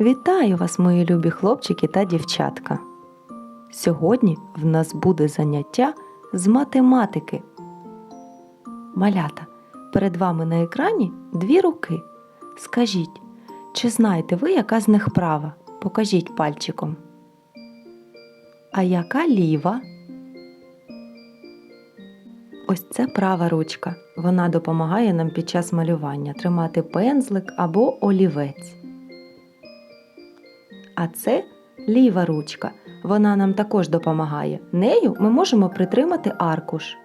Вітаю вас, мої любі хлопчики та дівчатка. Сьогодні в нас буде заняття з математики. Малята, перед вами на екрані дві руки. Скажіть, чи знаєте ви, яка з них права? Покажіть пальчиком. А яка ліва? Ось це права ручка. Вона допомагає нам під час малювання тримати пензлик або олівець. А це ліва ручка. Вона нам також допомагає. Нею ми можемо притримати аркуш.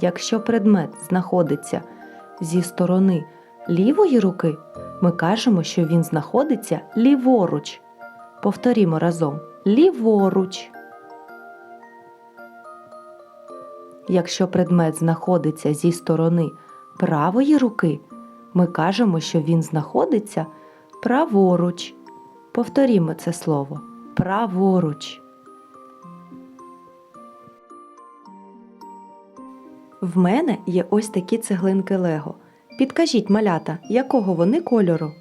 Якщо предмет знаходиться зі сторони лівої руки, ми кажемо, що він знаходиться ліворуч. Повторімо разом: ліворуч. Якщо предмет знаходиться зі сторони правої руки, ми кажемо, що він знаходиться праворуч. Повторімо це слово праворуч. В мене є ось такі цеглинки Лего. Підкажіть, малята, якого вони кольору?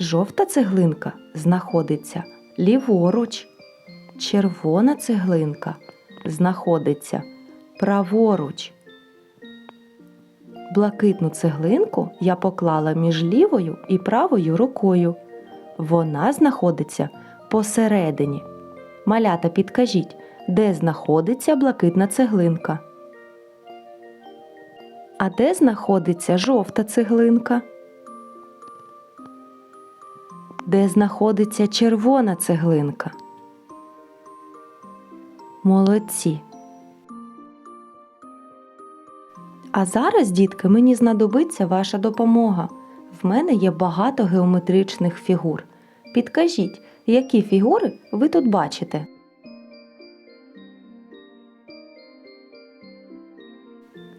Жовта цеглинка знаходиться ліворуч. Червона цеглинка знаходиться праворуч. Блакитну цеглинку я поклала між лівою і правою рукою. Вона знаходиться посередині. Малята, підкажіть, де знаходиться блакитна цеглинка? А де знаходиться жовта цеглинка? Де знаходиться червона цеглинка? Молодці. А зараз, дітки, мені знадобиться ваша допомога. В мене є багато геометричних фігур. Підкажіть, які фігури ви тут бачите?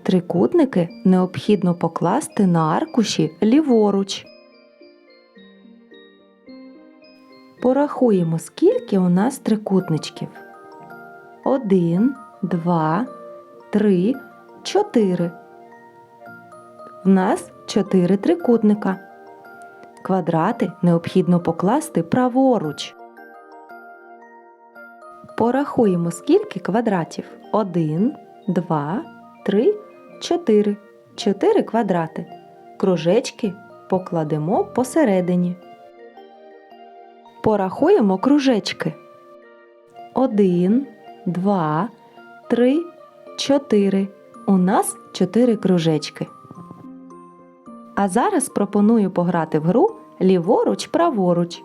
Трикутники необхідно покласти на аркуші ліворуч. Порахуємо, скільки у нас трикутничків. Один, два, три, чотири. В нас чотири трикутника. Квадрати необхідно покласти праворуч. Порахуємо, скільки квадратів. Один, два, три, чотири. Чотири квадрати. Кружечки покладемо посередині. Порахуємо кружечки. Один, два, три, чотири. У нас чотири кружечки. А зараз пропоную пограти в гру ліворуч праворуч.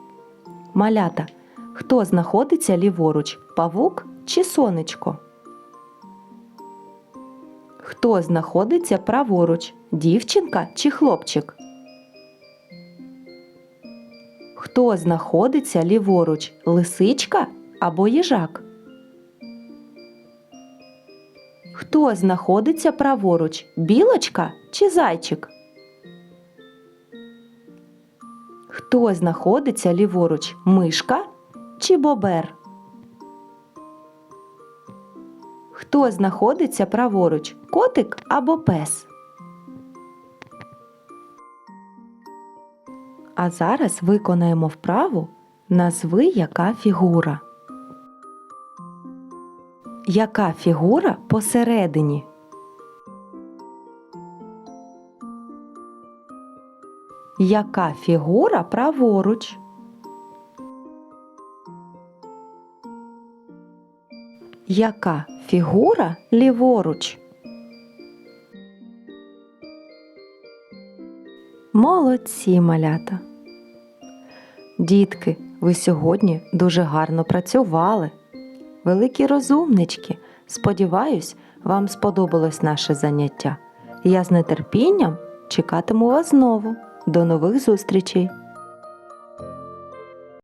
Малята. Хто знаходиться ліворуч? Павук чи сонечко? Хто знаходиться праворуч? Дівчинка чи хлопчик? Хто знаходиться ліворуч? Лисичка або їжак? Хто знаходиться праворуч? Білочка чи зайчик? Хто знаходиться ліворуч? Мишка чи бобер? Хто знаходиться праворуч? Котик або пес? А зараз виконаємо вправу Назви яка фігура. Яка фігура посередині? Яка фігура праворуч? Яка фігура ліворуч? Молодці малята. Дітки, ви сьогодні дуже гарно працювали. Великі розумнички. Сподіваюсь, вам сподобалось наше заняття. Я з нетерпінням чекатиму вас знову. До нових зустрічей!